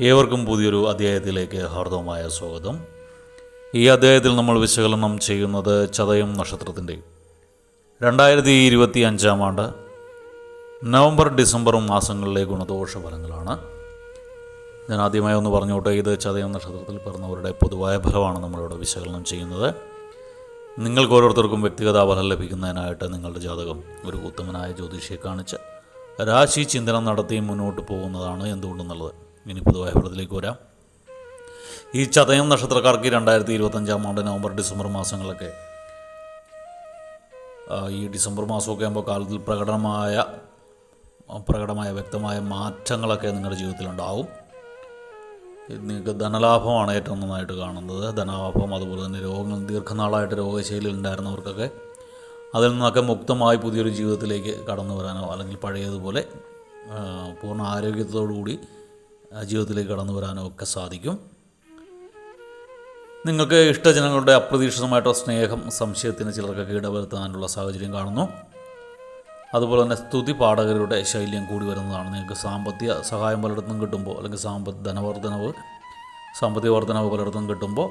ഏവർക്കും പുതിയൊരു അധ്യായത്തിലേക്ക് ഹാർദവമായ സ്വാഗതം. ഈ അധ്യായത്തിൽ നമ്മൾ വിശകലനം ചെയ്യുന്നത് ചതയം നക്ഷത്രത്തിന്റെ രണ്ടായിരത്തി ഇരുപത്തി അഞ്ചാം ആണ്ട് നവംബർ ഡിസംബർ മാസങ്ങളിലെ ഗുണദോഷ ഫലങ്ങളാണ്. ഞാൻ ആദ്യമായി ഒന്ന് പറഞ്ഞോട്ടെ ഇത് ചതയം നക്ഷത്രത്തിൽ പിറന്നവരുടെ പൊതുവായ ഫലമാണ് നമ്മളിവിടെ വിശകലനം ചെയ്യുന്നത്. നിങ്ങൾക്ക് ഓരോരുത്തർക്കും വ്യക്തിഗത ഫലം ലഭിക്കുന്നതിനായിട്ട് നിങ്ങളുടെ ജാതകം ഒരു ഉത്തമനായ ജ്യോതിഷിയെ കാണിച്ച് രാശി ചിന്തനം നടത്തി മുന്നോട്ട് പോകുന്നതാണ് എന്തുകൊണ്ടെന്നുള്ളത്. ഇനി പൊതുവായ ഫലത്തിലേക്ക് വരാം. ഈ ചതയം നക്ഷത്രക്കാർക്ക് രണ്ടായിരത്തി ഇരുപത്തഞ്ചാം ആണ്ട് നവംബർ ഡിസംബർ മാസങ്ങളൊക്കെ ഈ ഡിസംബർ മാസമൊക്കെ ആകുമ്പോൾ കാലത്തിൽ പ്രകടമായ പ്രകടമായ വ്യക്തമായ മാറ്റങ്ങളൊക്കെ നിങ്ങളുടെ ജീവിതത്തിലുണ്ടാവും. നിങ്ങൾക്ക് ധനലാഭമാണ് ഏറ്റവും നന്നായിട്ട് കാണുന്നത്. ധനലാഭം അതുപോലെ തന്നെ രോഗങ്ങൾ ദീർഘനാളായിട്ട് രോഗശൈലി ഉണ്ടായിരുന്നവർക്കൊക്കെ അതിൽ നിന്നൊക്കെ മുക്തമായി പുതിയൊരു ജീവിതത്തിലേക്ക് കടന്നു വരാനോ അല്ലെങ്കിൽ പഴയതുപോലെ പൂർണ ആരോഗ്യത്തോടു കൂടി ജീവിതത്തിലേക്ക് കടന്നു വരാനോ ഒക്കെ സാധിക്കും. നിങ്ങൾക്ക് ഇഷ്ടജനങ്ങളുടെ അപ്രതീക്ഷിതമായിട്ടുള്ള സ്നേഹം സംശയത്തിന് ചിലർക്കൊക്കെ ഇടവരുത്താനുള്ള സാഹചര്യം കാണുന്നു. അതുപോലെ തന്നെ സ്തുതി പാഠകരുടെ ശൈല്യം കൂടി വരുന്നതാണ്. നിങ്ങൾക്ക് സാമ്പത്തിക സഹായം പലയിടത്തും കിട്ടുമ്പോൾ അല്ലെങ്കിൽ സാമ്പ ധനവർദ്ധനവ് സാമ്പത്തിക വർധനവ് പലയിടത്തും കിട്ടുമ്പോൾ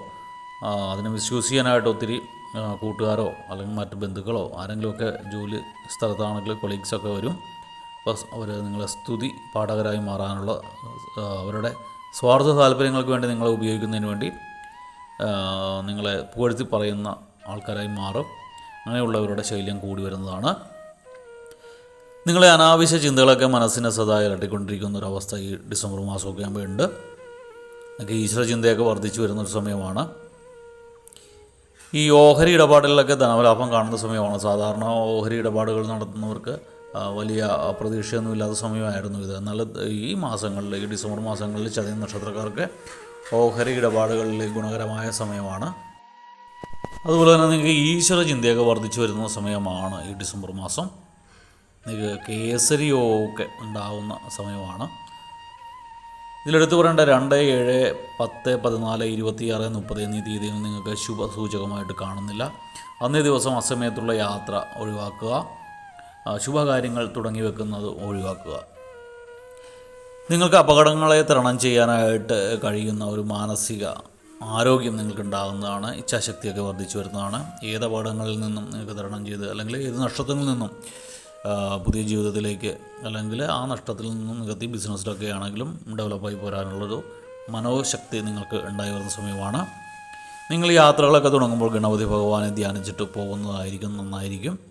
അതിനെ അതിനെ വിശ്വസിക്കാനായിട്ട് ഒത്തിരി കൂട്ടുകാരോ അല്ലെങ്കിൽ മറ്റ് ബന്ധുക്കളോ ആരെങ്കിലുമൊക്കെ ജോലി സ്ഥലത്താണെങ്കിൽ കൊളീഗ്സൊക്കെ വരും. അവർ നിങ്ങളെ സ്തുതി പാഠകരായി മാറാനുള്ള അവരുടെ സ്വാർത്ഥ താല്പര്യങ്ങൾക്ക് വേണ്ടി നിങ്ങളെ ഉപയോഗിക്കുന്നതിന് വേണ്ടി നിങ്ങളെ പുകഴ്ത്തി പറയുന്ന ആൾക്കാരായി മാറും. അങ്ങനെയുള്ളവരുടെ ശൈല്യം കൂടി വരുന്നതാണ്. നിങ്ങളെ അനാവശ്യ ചിന്തകളൊക്കെ മനസ്സിനെ സദാ ഇരട്ടിക്കൊണ്ടിരിക്കുന്ന ഒരു അവസ്ഥ ഈ ഡിസംബർ മാസമൊക്കെ ആകുമ്പോൾ ഉണ്ട്. നിങ്ങൾക്ക് ഈശ്വര ചിന്തയൊക്കെ വർദ്ധിച്ചു വരുന്നൊരു സമയമാണ്. ഈ ഓഹരി ഇടപാടുകളിലൊക്കെ ധനലാഭം കാണുന്ന സമയമാണ്. സാധാരണ ഓഹരി ഇടപാടുകൾ നടത്തുന്നവർക്ക് വലിയ പ്രതീക്ഷയൊന്നുമില്ലാത്ത സമയമായിരുന്നു ഇത്. എന്നാൽ ഈ മാസങ്ങളിൽ ഈ ഡിസംബർ മാസങ്ങളിൽ ചതയ നക്ഷത്രക്കാർക്ക് ഓഹരി ഇടപാടുകളിൽ ഗുണകരമായ സമയമാണ്. അതുപോലെ തന്നെ നിങ്ങൾക്ക് ഈശ്വര ചിന്തയൊക്കെ വർദ്ധിച്ചു വരുന്ന സമയമാണ് ഈ ഡിസംബർ മാസം. നിങ്ങൾക്ക് കേസരിയൊക്കെ ഉണ്ടാവുന്ന സമയമാണ്. ഇതിലെടുത്ത് പറയേണ്ട രണ്ട് ഏഴ് പത്ത് പതിനാല് ഇരുപത്തിയാറ് മുപ്പത് എന്നീ തീയതികൾ നിങ്ങൾക്ക് ശുഭസൂചകമായിട്ട് കാണുന്നില്ല. അന്നേ ദിവസം അസമയത്തുള്ള യാത്ര ഒഴിവാക്കുക. ശുഭകാര്യങ്ങൾ തുടങ്ങി വെക്കുന്നത് ഒഴിവാക്കുക. നിങ്ങൾക്ക് അപകടങ്ങളെ തരണം ചെയ്യാനായിട്ട് കഴിയുന്ന ഒരു മാനസിക ആരോഗ്യം നിങ്ങൾക്ക് ഉണ്ടാകുന്നതാണ് ഇച്ഛാശക്തിയൊക്കെ വർദ്ധിച്ചു വരുന്നതാണ്. ഏത് അപകടങ്ങളിൽ നിന്നും നിങ്ങൾക്ക് തരണം ചെയ്ത് അല്ലെങ്കിൽ ഏത് നഷ്ടത്തിൽ നിന്നും പുതിയ ജീവിതത്തിലേക്ക് അല്ലെങ്കിൽ ആ നഷ്ടത്തിൽ നിന്നും നികത്തി ബിസിനസ്സിലൊക്കെ ആണെങ്കിലും ഡെവലപ്പായി പോരാനുള്ളൊരു മനോശക്തി നിങ്ങൾക്ക് ഉണ്ടായി വരുന്ന സമയമാണ്. നിങ്ങൾ യാത്രകളൊക്കെ തുടങ്ങുമ്പോൾ ഗണപതി ഭഗവാനെ ധ്യാനിച്ചിട്ട് പോകുന്നതായിരിക്കും നന്നായിരിക്കും.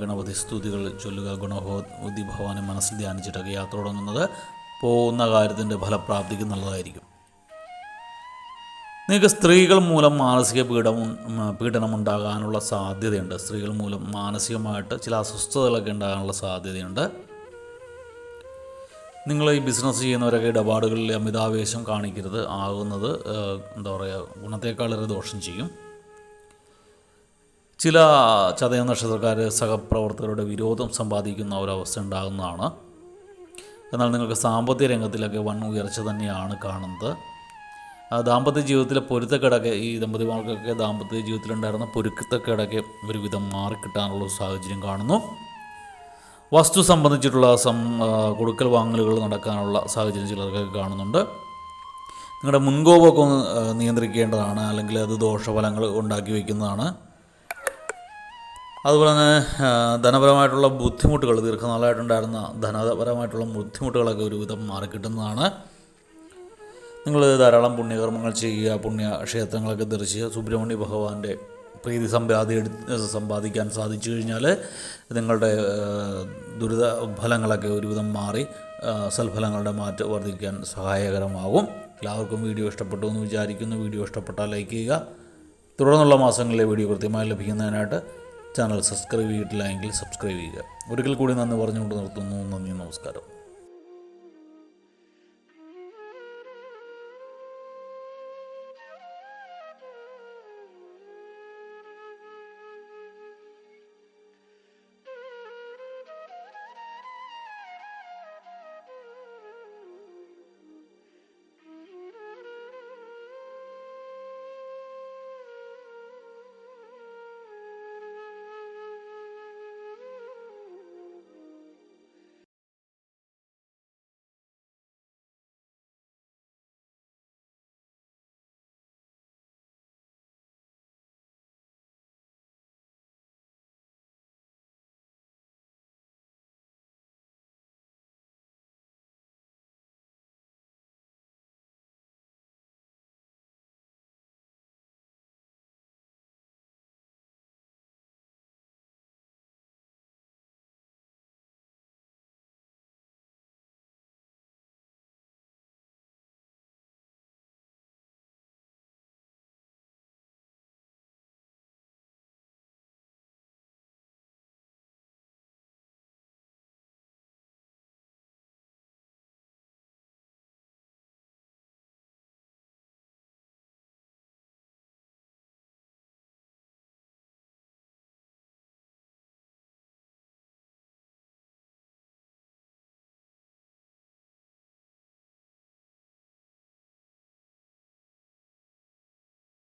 ഗണപതി സ്തുതികൾ ചൊല്ലുക ഗുണഭോതി ഭവാനെ മനസ്സിൽ ധ്യാനിച്ചിട്ടൊക്കെ യാത്ര തുടങ്ങുന്നത് പോകുന്ന കാര്യത്തിന്റെ ഫലപ്രാപ്തിക്ക് നല്ലതായിരിക്കും. നിങ്ങൾക്ക് സ്ത്രീകൾ മൂലം മാനസിക പീഡനം പീഡനം ഉണ്ടാകാനുള്ള സാധ്യതയുണ്ട്. സ്ത്രീകൾ മൂലം മാനസികമായിട്ട് ചില അസ്വസ്ഥതകളൊക്കെ ഉണ്ടാകാനുള്ള സാധ്യതയുണ്ട്. നിങ്ങൾ ഈ ബിസിനസ് ചെയ്യുന്നവരൊക്കെ ഇടപാടുകളിൽ അമിതാവേശം കാണിക്കരുത്. ആകുന്നത് എന്താ പറയുക ഗുണത്തേക്കാളേറെ ദോഷം ചെയ്യും. ചില ചതയ നക്ഷത്രക്കാർ സഹപ്രവർത്തകരുടെ വിരോധം സമ്പാദിക്കുന്ന ഒരവസ്ഥ ഉണ്ടാകുന്നതാണ്. എന്നാൽ നിങ്ങൾക്ക് സാമ്പത്തിക രംഗത്തിലൊക്കെ വൺ ഉയർച്ച തന്നെയാണ് കാണുന്നത്. ദാമ്പത്യ ജീവിതത്തിലെ പൊരുത്തക്കേടൊക്കെ ഈ ദമ്പതിമാർക്കൊക്കെ ദാമ്പത്യ ജീവിതത്തിലുണ്ടായിരുന്ന പൊരുത്തക്കേടൊക്കെ ഒരുവിധം മാറിക്കിട്ടാനുള്ള സാഹചര്യം കാണുന്നു. വസ്തു സംബന്ധിച്ചിട്ടുള്ള സം കൊടുക്കൽ വാങ്ങലുകൾ നടക്കാനുള്ള സാഹചര്യം ചിലർക്കൊക്കെ കാണുന്നുണ്ട്. നിങ്ങളുടെ മുൻകോപമൊക്കെ ഒന്ന് നിയന്ത്രിക്കേണ്ടതാണ്. അല്ലെങ്കിൽ അത് ദോഷഫലങ്ങൾ ഉണ്ടാക്കി വയ്ക്കുന്നതാണ്. അതുപോലെ തന്നെ ധനപരമായിട്ടുള്ള ബുദ്ധിമുട്ടുകൾ ദീർഘനാളായിട്ടുണ്ടായിരുന്ന ധനപരമായിട്ടുള്ള ബുദ്ധിമുട്ടുകളൊക്കെ ഒരുവിധം മാറിക്കിട്ടുന്നതാണ്. നിങ്ങൾ ധാരാളം പുണ്യകർമ്മങ്ങൾ ചെയ്യുക പുണ്യ ക്ഷേത്രങ്ങളൊക്കെ ദർശിക്കുക സുബ്രഹ്മണ്യ ഭഗവാന്റെ പ്രീതി സമ്പാദി സമ്പാദിക്കാൻ സാധിച്ചു കഴിഞ്ഞാൽ നിങ്ങളുടെ ദുരിത ഫലങ്ങളൊക്കെ ഒരുവിധം മാറി സൽഫലങ്ങളുടെ മാറ്റം വർദ്ധിക്കാൻ സഹായകരമാകും. എല്ലാവർക്കും വീഡിയോ ഇഷ്ടപ്പെട്ടു എന്ന് വിചാരിക്കുന്നു. വീഡിയോ ഇഷ്ടപ്പെട്ടാൽ ലൈക്ക് ചെയ്യുക. തുടർന്നുള്ള മാസങ്ങളിലെ വീഡിയോ കൃത്യമായി ലഭിക്കുന്നതിനായിട്ട് ചാനൽ സബ്സ്ക്രൈബ് ചെയ്തിട്ടില്ല എങ്കിൽ സബ്സ്ക്രൈബ് ചെയ്യുക. ഒരിക്കൽ കൂടി നന്ദി പറഞ്ഞുകൊണ്ട് നിർത്തുന്നു. നന്ദി നമസ്കാരം.